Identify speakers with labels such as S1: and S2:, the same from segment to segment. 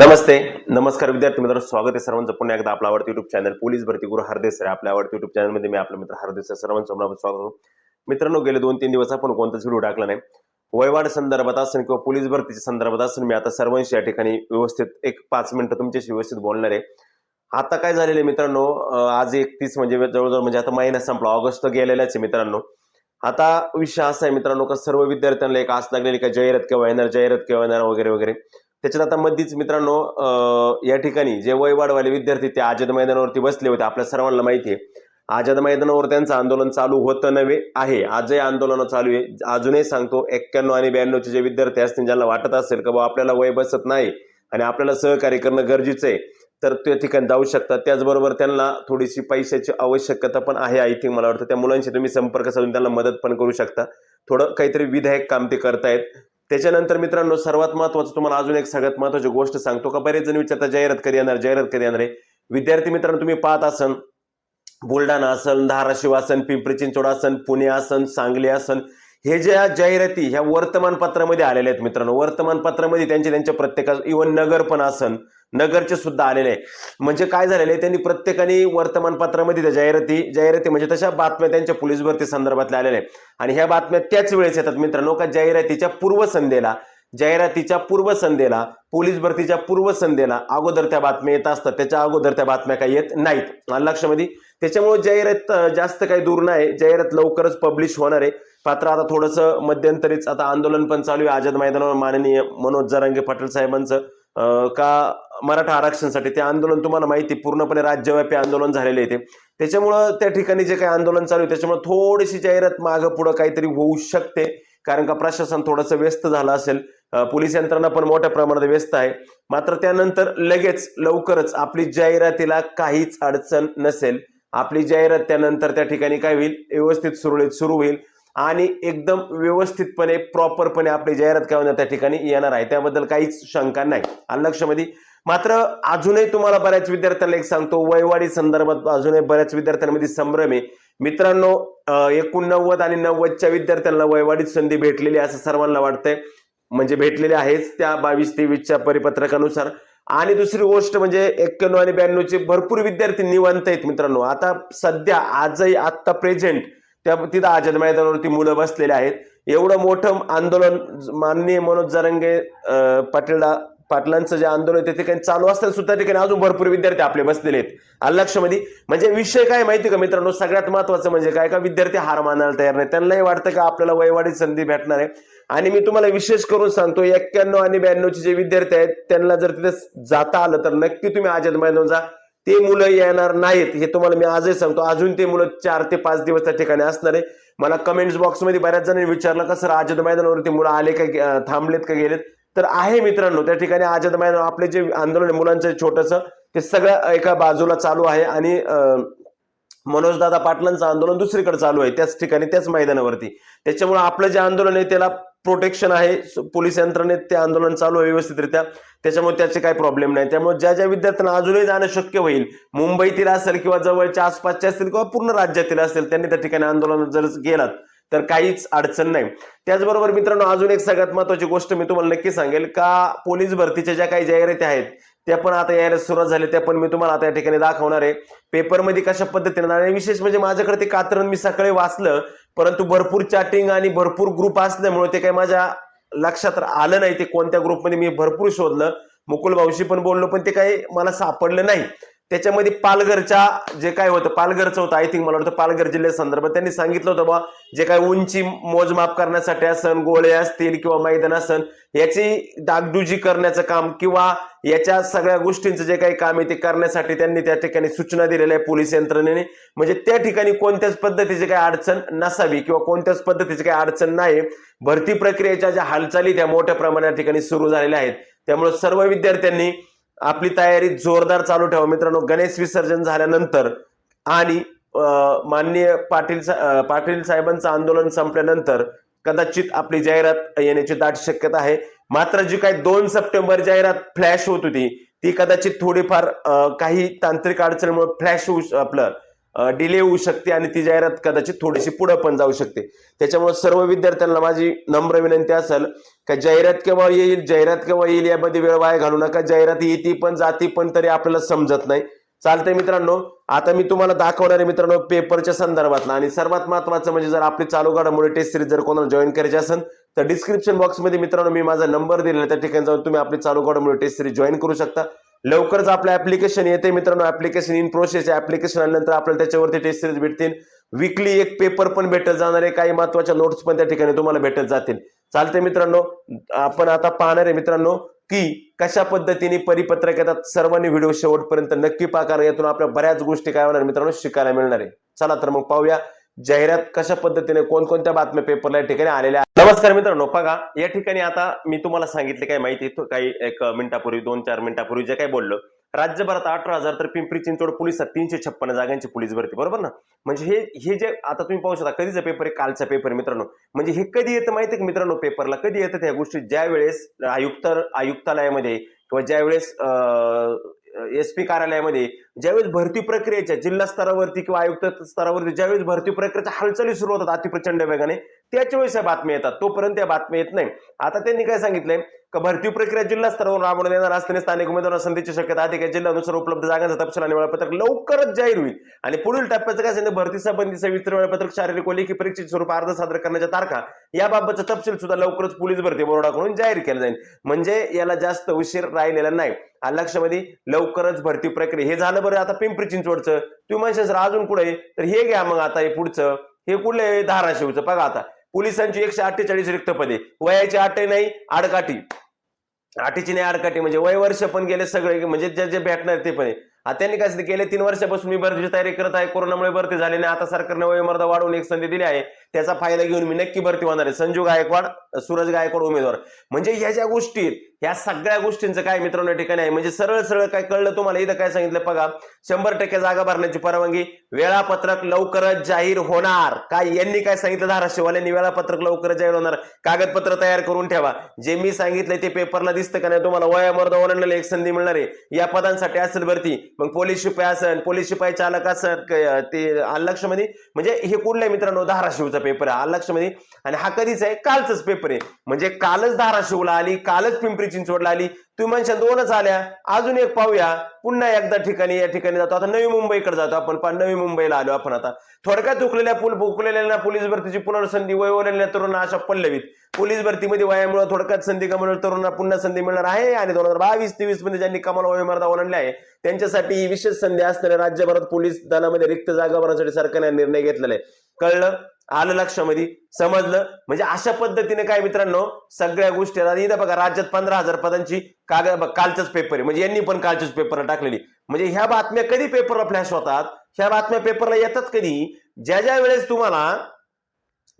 S1: नमस्ते नमस्कार विद्यार्थी मित्र स्वागत आहे सर्वांचं पुन्हा एकदा आपला आवडतं युट्यूब चॅनल पोलीस भरती गुरु हरदेसर आपल्या आवडतं युट्यूब चॅनलमध्ये मी आपला मित्र हरदेसर सर्वांचं मनापासून स्वागत करतो. मित्रांनो गेले दोन तीन दिवस आपण कोणताच व्हिडिओ टाकला नाही. वयवाड संदर्भात असेल किंवा पोलीस भरतीच्या संदर्भात असेल मी आता सर्वांशी या ठिकाणी व्यवस्थित एक पाच मिनिटं तुमच्याशी व्यवस्थित बोलणार आहे. आता काय झालेलं आहे मित्रांनो आज एकतीस म्हणजे जवळजवळ म्हणजे आता महिना संपला ऑगस्ट गेलेलाच आहे मित्रांनो. आता विषय असा आहे मित्रांनो का सर्व विद्यार्थ्यांना एक आस लागलेली का जाहिरात केव्हा येणार जाहिरात केव्हा येणार वगैरे वगैरे. त्याच्यात आता मध्येच मित्रांनो या ठिकाणी जे वयवाडवाले विद्यार्थी ते आझाद मैदानावरती बसले होते आपल्या सर्वांना माहिती आहे आझाद मैदानावर त्यांचं आंदोलन चालू होतं नव्हे आहे. आजही आंदोलन चालू आहे. अजूनही सांगतो एक्क्याण्णव आणि ब्याण्णवचे जे विद्यार्थी असतील ज्यांना वाटत असेल का बाबा आपल्याला वय बसत नाही आणि आपल्याला सहकार्य करणं गरजेचं आहे तर त्या ठिकाणी जाऊ शकतात. त्याचबरोबर त्यांना थोडीशी पैशाची आवश्यकता पण आहे आय थिंक मला वाटतं. त्या मुलांशी तुम्ही संपर्क साधून त्यांना मदत पण करू शकता. थोडं काहीतरी विधायक काम ते करतायत. त्याच्यानंतर मित्रांनो सर्वात महत्वाचं तुम्हाला अजून एक सगळ्यात महत्वाची गोष्ट सांगतो का? बरेच जण विचारता जाहिरात कधी येणार? जाहिरात कधी येणार आहे? विद्यार्थी मित्रांनो तुम्ही पाहत असन बुलढाणा असन धाराशिव असन पिंपरी चिंचवड असन पुणे असन सांगली असन हे ज्या जाहिराती ह्या वर्तमानपत्रामध्ये आलेल्या आहेत मित्रांनो. वर्तमानपत्रामध्ये त्यांचे त्यांच्या प्रत्येका इवन नगर पण असन नगरचे सुद्धा आलेले आहे म्हणजे काय झालेलं आहे त्यांनी प्रत्येकाने वर्तमानपत्रामध्ये त्या जाहिराती जाहिराती म्हणजे तशा बातम्या त्यांच्या पोलीस भरती संदर्भातल्या आलेल्या आहेत. आणि ह्या बातम्या त्याच वेळेस येतात मित्रांनो का जाहिरातीच्या पूर्वसंध्येला जाहिरातीच्या पूर्वसंध्येला पोलीस भरतीच्या पूर्वसंध्येला अगोदर त्या बातम्या येत असतात. त्याच्या अगोदर त्या बातम्या काही येत नाहीत. लक्षामध्ये त्याच्यामुळे जाहिरात जास्त काही दूर नाही. जाहिरात लवकरच पब्लिश होणार आहे. मात्र आता थोडंसं मध्यंतरीच आता आंदोलन पण चालू आहे. आझाद मैदानावर माननीय मनोज जरांगे पाटील साहेबांचं. का मराठा आरक्षणासाठी ते आंदोलन तुम्हाला माहिती पूर्णपणे राज्यव्यापी आंदोलन झालेले येते त्याच्यामुळं त्या ठिकाणी जे काही आंदोलन चालू आहे त्याच्यामुळे थोडीशी जाहिरात मागं पुढं काहीतरी होऊ शकते. कारण का प्रशासन थोडंसं व्यस्त झालं असेल. पोलीस यंत्रणा पण मोठ्या प्रमाणात व्यस्त आहे. मात्र त्यानंतर लगेच लवकरच आपली जाहिरातीला काहीच अडचण नसेल. आपली जाहिरात त्यानंतर त्या ठिकाणी काय होईल? व्यवस्थित सुरळीत सुरू होईल. आणि एकदम व्यवस्थितपणे प्रॉपरपणे आपली जाहिरात काय होणार त्या ठिकाणी येणार आहे. त्याबद्दल काहीच शंका नाही. आलं लक्षामध्ये मात्र अजूनही तुम्हाला बऱ्याच विद्यार्थ्यांना एक सांगतो वयवाडी संदर्भात अजूनही बऱ्याच विद्यार्थ्यांमध्ये संभ्रम आहे. मित्रांनो एकोणनव्वद आणि नव्वदच्या विद्यार्थ्यांना वयवाडीत संधी भेटलेली आहे असं सर्वांना वाटतंय. म्हणजे भेटलेले आहेच त्या बावीस तेवीसच्या परिपत्रकानुसार. आणि दुसरी गोष्ट म्हणजे एक्क्याण्णव आणि ब्याण्णवचे भरपूर विद्यार्थी निवांत आहेत मित्रांनो. आता सध्या आजही आत्ता प्रेझेंट त्या तिथं आझाद मैदानावरती मुलं बसलेले आहेत. एवढं मोठं आंदोलन माननीय मनोज जरंगे पाटीलला पाटील पाटलांचं जे आंदोलन आहे ते ठिकाणी चालू असताना सुद्धा ठिकाणी अजून भरपूर विद्यार्थी आपले बसलेले आहेत. आलं म्हणजे, म्हणजे विषय काय माहिती का मित्रांनो? सगळ्यात महत्वाचं म्हणजे काय? का विद्यार्थी हार मानायला तयार नाही त्यांनाही वाटतं का आपल्याला वयवाढीत संधी भेटणार आहे? आणि मी तुम्हाला विशेष करून सांगतो एक्क्याण्णव आणि ब्याण्णवचे जे विद्यार्थी आहेत त्यांना जर तिथे जाता आलं तर नक्की तुम्ही आझाद मैदान जा. ते मुलं येणार नाहीत. हे तुम्हाला मी आजही सांगतो. अजून ते मुलं चार ते पाच दिवस त्या ठिकाणी असणार आहे. मला कमेंट्स बॉक्समध्ये बऱ्याच जणांनी विचारलं का सर आझाद मैदानावरती मुलं आले का थांबलेत का गेलेत? तर आहे मित्रांनो त्या ठिकाणी आझाद मैदान आपले जे आंदोलन आहे मुलांचं छोटंसं ते सगळं एका बाजूला चालू आहे आणि मनोजदादा पाटलांचं आंदोलन दुसरीकडे चालू आहे त्याच ठिकाणी त्याच मैदानावरती. त्याच्यामुळे आपलं जे आंदोलन आहे त्याला प्रोटेक्शन आहे पोलीस यंत्रणेत ते आंदोलन चालू आहे व्यवस्थितरित्या. त्याच्यामुळे त्याचे काही प्रॉब्लेम नाही. त्यामुळे ज्या ज्या विद्यार्थ्यांना अजूनही जाणं शक्य होईल मुंबईतील असेल किंवा जवळच्या आसपासचे असतील किंवा पूर्ण राज्यातील असेल त्यांनी त्या ठिकाणी आंदोलन जर गेलात तर काहीच अडचण नाही. त्याचबरोबर मित्रांनो अजून एक सगळ्यात महत्वाची गोष्ट मी तुम्हाला नक्की सांगेल का पोलीस भरतीच्या ज्या काही जाहिराती आहेत त्या पण आता यायला सुरुवात झाली त्या पण मी तुम्हाला आता या ठिकाणी दाखवणार आहे. पेपरमध्ये कशा पद्धतीने आणि विशेष म्हणजे माझ्याकडे ते कात्रण मी सकाळी वाचलं परंतु भरपूर चॅटिंग आणि भरपूर ग्रुप असल्यामुळे ते काही माझ्या लक्षात आलं नाही ते कोणत्या ग्रुपमध्ये मी भरपूर शोधलं. मुकुल भाऊशी पण बोललो पण ते काही मला सापडलं नाही. त्याच्यामध्ये पालघरच्या जे काय होतं पालघरचं होतं आय थिंक मला वाटतं पालघर जिल्ह्या संदर्भात त्यांनी सांगितलं होतं बा जे काय उंची मोजमाप करण्यासाठी असन गोळे असतील किंवा मैदान असन याची डागडुजी करण्याचं काम किंवा याच्या सगळ्या गोष्टींचं जे काही काम आहे ते करण्यासाठी त्यांनी त्या ठिकाणी सूचना दिलेल्या आहे पोलीस यंत्रणेने. म्हणजे त्या ठिकाणी कोणत्याच पद्धतीची काही अडचण नसावी किंवा कोणत्याच पद्धतीची काही अडचण नाही. भरती प्रक्रियेच्या ज्या हालचाली त्या मोठ्या प्रमाणात ठिकाणी सुरू झालेल्या आहेत. त्यामुळे सर्व विद्यार्थ्यांनी आपली तयारी जोरदार चालू ठेवा. मित्रांनो गणेश विसर्जन झाल्यानंतर आणि माननीय पाटील सा- पाटील साहेबांचं आंदोलन संपल्यानंतर कदाचित आपली जाहिरात येण्याची दाट शक्यता आहे. मात्र जी काही दोन सप्टेंबर जाहिरात फ्लॅश होत होती ती कदाचित थोडीफार काही तांत्रिक अडचणीमुळे फ्लॅश होऊ आपलं डिले होऊ शकते आणि ती जाहिरात कदाचित थोडीशी पुढं पण जाऊ शकते. त्याच्यामुळे सर्व विद्यार्थ्यांना माझी नम्र विनंती असेल का जाहिरात केव्हा येईल जाहिरात केव्हा येईल यामध्ये वेळ वाया घालू नका. जाहिरात येते पण जाती पण तरी आपल्याला समजत नाही. चालतंय मित्रांनो आता मी तुम्हाला दाखवणार आहे मित्रांनो पेपरच्या संदर्भातला आणि सर्वात महत्वाचं म्हणजे जर आपली चालू घडामोडी टेस्ट सिरीज जर कोणाला जॉईन करायची असेल तर डिस्क्रिप्शन बॉक्समध्ये मित्रांनो मी माझा नंबर दिलेला त्या ठिकाणी जाऊन तुम्ही आपली चालू घडामोडी टेस्ट सिरीज जॉईन करू शकता. लवकरच आपलं ऍप्लिकेशन येते मित्रांनो. ऍप्लिकेशन इन प्रोसेस ऍप्लिकेशन आल्यानंतर आपल्याला त्याच्यावरती टेस्ट सिरीज भेटतील. विकली एक पेपर पण भेटत जाणार आहे. काही महत्त्वाच्या नोट्स पण त्या ठिकाणी तुम्हाला भेटत जातील. चालते मित्रांनो. आपण आता पाहणार आहे मित्रांनो की कशा पद्धतीने परिपत्रक येतात. सर्वांनी व्हिडिओ शेवटपर्यंत नक्की पाकार यातून आपल्या बऱ्याच गोष्टी काय होणार मित्रांनो? शिकायला मिळणार आहे. चला तर मग पाहूया. जाहिरात कशा पद्धतीने कोणकोणत्या बातम्या पेपरला या ठिकाणी आलेल्या नमस्कार मित्रांनो बघा या ठिकाणी आता मी तुम्हाला सांगितले काय माहिती काही एक मिनिटापूर्वी दोन चार मिनिटापूर्वी जे काही बोललो. राज्यभरात अठरा हजार तर पिंपरी चिंचवड पोलिसात तीनशे छप्पन जागांची पोलीस भरती बरोबर ना? म्हणजे हे हे जे आता तुम्ही पाहू शकता कधीचा पेपर आहे? कालचा पेपर आहे मित्रांनो. म्हणजे हे कधी येतं माहिती आहे मित्रांनो पेपरला कधी येतं त्या गोष्टी? ज्या वेळेस आयुक्त आयुक्तालयामध्ये किंवा ज्यावेळेस एस पी कार्यालयामध्ये ज्यावेळेस भरती प्रक्रियेच्या जिल्हा स्तरावरती किंवा आयुक्त स्तरावरती ज्यावेळेस भरती प्रक्रियेच्या हालचाली सुरू होतात अतिप्रचंड वेगाने त्याच्यावेळेस या बातम्या येतात. तोपर्यंत या बातम्या येत नाही. आता त्यांनी काय सांगितलंय? का भरती प्रक्रिया जिल्हा स्तरावर राबवण्यात येणार असताना स्थानिक उमेदवार संधीची शक्यता अधिक आहे. जिल्ह्यानुसार उपलब्ध जागांचा तपशील आणि वेळापत्रक लवकरच जाहीर होईल. आणि पुढील टप्प्याचं काय सांगितलं? भरती संबंधी सविस्तर वेळापत्रक शारीरिक लेखी परीक्षेचे स्वरूप अर्ज सादर करण्याच्या तारखा याबाबतचा तपशील सुद्धा लवकरच पोलीस भरती बोर्डाकडून जाहीर केला जाईल. म्हणजे याला जास्त उशीर राहिलेला नाही. लक्षामध्ये लवकरच भरती प्रक्रिया. हे झालं बरं आता पिंपरी चिंचवडचं. तुम्ही म्हणशाल सर अजून कुठे तर हे घ्या मग आता हे पुढचं. हे कुठलं धाराशिवचं. बघा आता. पोलिसांची एकशे अठ्ठेचाळीस रिक्त पदे वयाची आटे नाही आडकाठी. आठीची नाही आडकाठी म्हणजे वय वर्ष पण गेले सगळे म्हणजे जे जे भेटणार ते पण आहे. आता त्यांनी काय गेले तीन वर्षापासून मी भरतीची तयारी करत आहे. कोरोनामुळे भरती झाली नाही. आता सरकारने वयोमर्यादा वाढवून एक संधी दिली आहे. त्याचा फायदा घेऊन मी नक्की भरती होणार आहे. संजू गायकवाड सूरज गायकवाड उमेदवार. म्हणजे ह्या ज्या गोष्टी ह्या सगळ्या गोष्टींचं काय मित्रांनो ठिकाणी आहे? म्हणजे सरळ सरळ काय कळलं तुम्हाला? इथं काय सांगितलं बघा. शंभर टक्के जागा भरण्याची परवानगी वेळापत्रक लवकरच जाहीर होणार. काय यांनी काय सांगितलं? धाराशिववाल्यांनी वेळापत्रक लवकरच जाहीर होणार. कागदपत्र तयार करून ठेवा. जे मी सांगितलंय ते पेपरला दिसतं का नाही तुम्हाला? वयामर्द ओलांडलेली एक संधी मिळणार आहे. या पदांसाठी असेल भरती. मग पोलीस शिपाई असेल पोलीस शिपाई चालक असेल ते लक्षमध्ये म्हणजे हे कुठलं आहे मित्रांनो? धाराशिवचं पेपर आहे लक्षमध्ये. आणि हा कधीच आहे? कालचाच पेपर आहे. म्हणजे कालच धाराशिवला आली कालच पिंपरी चिंचवडला आली. तुम्ही म्हणशा दोनच आल्या. अजून एक पाहूया. पुन्हा एकदा ठिकाणी या ठिकाणी जातो. आता नवी मुंबईकडे जातो आपण. पण नवी मुंबईला आलो आपण आता. थोडक्यात उकलेल्या पुल उकलेल्या पोलीस भरतीची पुनर्संधी वयवलेल्या तरुणा अशा पल्लवीत. पोलीस भरतीमध्ये वयामुळे थोडक्यात संधी गमावणार तरुणांना पुन्हा संधी मिळणार आहे. आणि दोन हजार बावीस तेवीसमध्ये ज्यांनी कमाल वयोमर्यादा ओलांडली आहे त्यांच्यासाठी ही विशेष संधी असणाऱ्या राज्यभरात पोलीस दलामध्ये रिक्त जागा भरण्यासाठी सरकारने निर्णय घेतलेला आहे. कळलं आलं लक्षामध्ये समजलं. म्हणजे अशा पद्धतीने काय मित्रांनो सगळ्या गोष्टी इथं बघा राज्यात पंधरा हजार पदांची कागद कालचाच पेपर आहे. म्हणजे यांनी पण कालच्याच पेपरला टाकलेली. म्हणजे ह्या बातम्या कधी पेपरला फ्लॅश होतात? ह्या बातम्या पेपरला येतात कधी? ज्या ज्या वेळेस तुम्हाला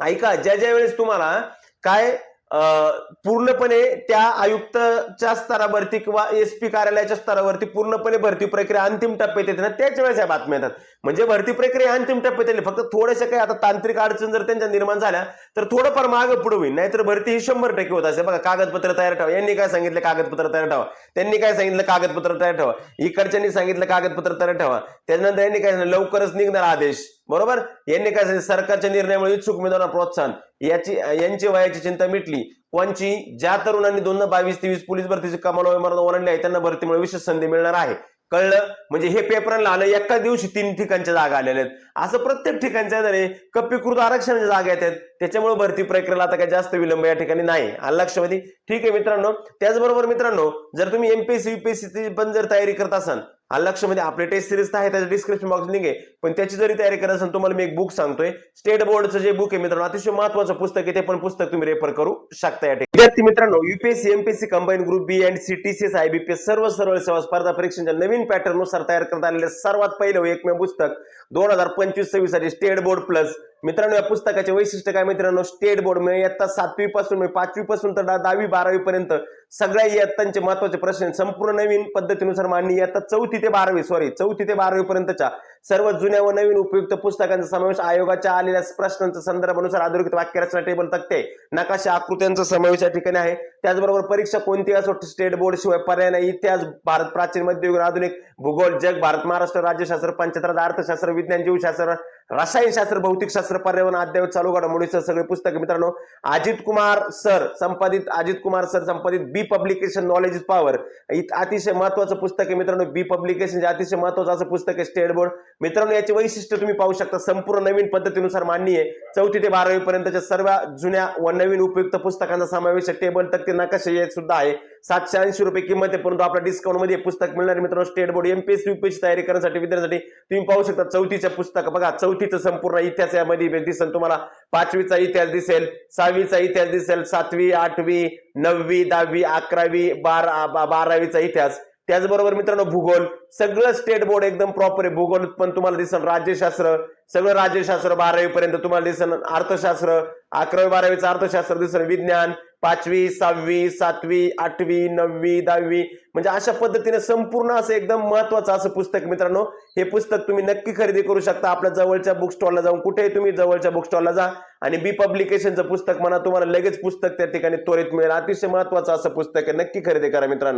S1: ऐका ज्या ज्या वेळेस तुम्हाला काय पूर्णपणे त्या आयुक्तच्या स्तरावरती किंवा एस पी कार्यालयाच्या स्तरावरती पूर्णपणे भरती प्रक्रिया अंतिम टप्प्यात येते ना त्याच वेळेस या बातम्या येतात. म्हणजे भरती प्रक्रिया अंतिम टप्प्यात येते. फक्त थोड्याशा काही आता तांत्रिक अडचण जर त्यांच्या निर्माण झाल्या तर थोडंफार मागं पुढे होईल. नाहीतर भरती ही शंभर टक्के होत असते बघा कागदपत्र तयार ठेवा. यांनी काय सांगितलं? कागदपत्र तयार ठेवा. त्यांनी काय सांगितलं? कागदपत्र तयार ठेवा. इकडच्यांनी सांगितलं कागदपत्र तयार ठेवा. त्याच्यानंतर यांनी काय लवकरच निघणार आदेश. बरोबर? यांनी काय सरकारच्या निर्णयामुळे इच्छुक उमेदवारांना प्रोत्साहन. याची यांची वयाची चिंता मिटली. कोणची? ज्या तरुणांनी दोन बावीस तेवीस पोलीस भरतीची कमाल वयोमर्यादा ओलांडली आहे त्यांना भरतीमुळे विशेष संधी मिळणार आहे. कळलं? म्हणजे हे पेपरांना आलं एका दिवशी तीन ठिकाणच्या जागा आलेल्या आहेत. असं प्रत्येक ठिकाणच्या जरी कप्पीकृत आरक्षणाच्या जागा येतात त्याच्यामुळे भरती प्रक्रियेला आता काही जास्त विलंब या ठिकाणी नाही. आलं लक्षामध्ये ठीक आहे मित्रांनो. त्याचबरोबर मित्रांनो जर तुम्ही एमपीएससी युपीएससी पण जर तयारी करत असाल आलं लक्षामध्ये आपले टेस्ट सिरीज तर आहे त्याच्या डिस्क्रिप्शन बॉक्स लिंक आहे. पण त्याची जरी तयारी करत असेल तुम्हाला मी एक बुक सांगतोय. स्टेट बोर्डचं जे बुक आहे मित्रांनो अतिशय महत्वाचं पुस्तक आहे ते पण पुस्तक तुम्ही रेफर करू शकता या विद्यार्थी मित्रांनो UPSC MPSC combine group B and C T C IBPS सर्व सरळ सेवा स्पर्धा परीक्षांच्या नवीन पॅटर्ननुसार तयार करण्यात आलेले सर्वात पहिलं एकमेव पुस्तक दोन हजार पंचवीस सव्वीससाठी स्टेट बोर्ड प्लस मित्रांनो या पुस्तकाचे वैशिष्ट्य काय मित्रांनो? स्टेट बोर्ड म्हणजे इयत्ता सातवी पासून म्हणजे पाचवी पासून तर दहावी बारावी पर्यंत सगळ्या इयत्तांचे महत्त्वाचे प्रश्न संपूर्ण नवीन पद्धतीनुसार मांडणी इयत्ता चौथी ते बारावी सॉरी चौथी ते बारावी पर्यंतच्या सर्व जुन्या व नवीन उपयुक्त पुस्तकांचा समावेश आयोगाच्या आलेल्या प्रश्नांच्या संदर्भानुसार अधोरेखित वाक्यरचना टेबल तक्ते नकाशा आकृत्यांचा समावेश या ठिकाणी आहे. त्याचबरोबर परीक्षा कोणती असो स्टेट बोर्ड शिवाय पर्याय नाही. इतिहास भारत प्राचीन मध्ययुगीन आधुनिक भूगोल जग भारत महाराष्ट्र राज्यशास्त्र पंचतंत्र अर्थशास्त्र विज्ञान जीवशास्त्र रसायनशास्त्र भौतिकशास्त्र पर्यावरण अद्ययावत चालू घडामोडीचं सगळे पुस्तक. मित्रांनो अजित कुमार सर संपादित अजित कुमार सर संपादित B publication knowledge is power अतिशय महत्वाचं पुस्तक आहे मित्रांनो बी पब्लिकेशन अतिशय महत्वाचं असं पुस्तक आहे स्टेट बोर्ड मित्रांनो याचे वैशिष्ट्य तुम्ही पाहू शकता संपूर्ण नवीन पद्धतीनुसार मांडणी आहे. चौथी ते बारावी पर्यंतच्या सर्व जुन्या व नवीन उपयुक्त पुस्तकांचा समावेश आहे. टेबल तक्ते नकाशे सुद्धा आहे. सातशे ऐंशी रुपये किंमत आहे परंतु आपल्या डिस्काउंटमध्ये पुस्तक मिळणार मित्रांनो स्टेट बोर्ड एमपीएससी युपीएससी तयारी करण्यासाठी विद्यार्थ्यांसाठी तुम्ही पाहू शकता चौथीच्या पुस्तक बघा. चौथीचं संपूर्ण इतिहास यामध्ये दिसेल तुम्हाला. पाचवीचा इतिहास दिसेल सहावीचा इतिहास दिसेल सातवी आठवी नववी दहावी अकरावी बारा बारावीचा इतिहास. त्याचबरोबर मित्रांनो भूगोल. सगळं स्टेट बोर्ड एकदम प्रॉपर आहे. भूगोल पण तुम्हाला दिसेल राज्यशास्त्र सगळं राज्यशास्त्र बारावी पर्यंत तुम्हाला दिसेल अर्थशास्त्र अकरावी बारावीचं अर्थशास्त्र दिसेल विज्ञान पाचवी सहावी सातवी आठवी नववी दहावी. म्हणजे अशा पद्धतीने संपूर्ण असं एकदम महत्वाचं असं पुस्तक मित्रांनो. हे पुस्तक तुम्ही नक्की खरेदी करू शकता. आपल्या जवळच्या बुक स्टॉलला जाऊन कुठेही तुम्ही जवळच्या बुक स्टॉलला जा. आणि बी पब्लिकेशनचं पुस्तक म्हणा तुम्हाला लगेच पुस्तक त्या ठिकाणी त्वरित मिळेल. अतिशय महत्वाचं असं पुस्तक आहे. नक्की खरेदी करा मित्रांनो.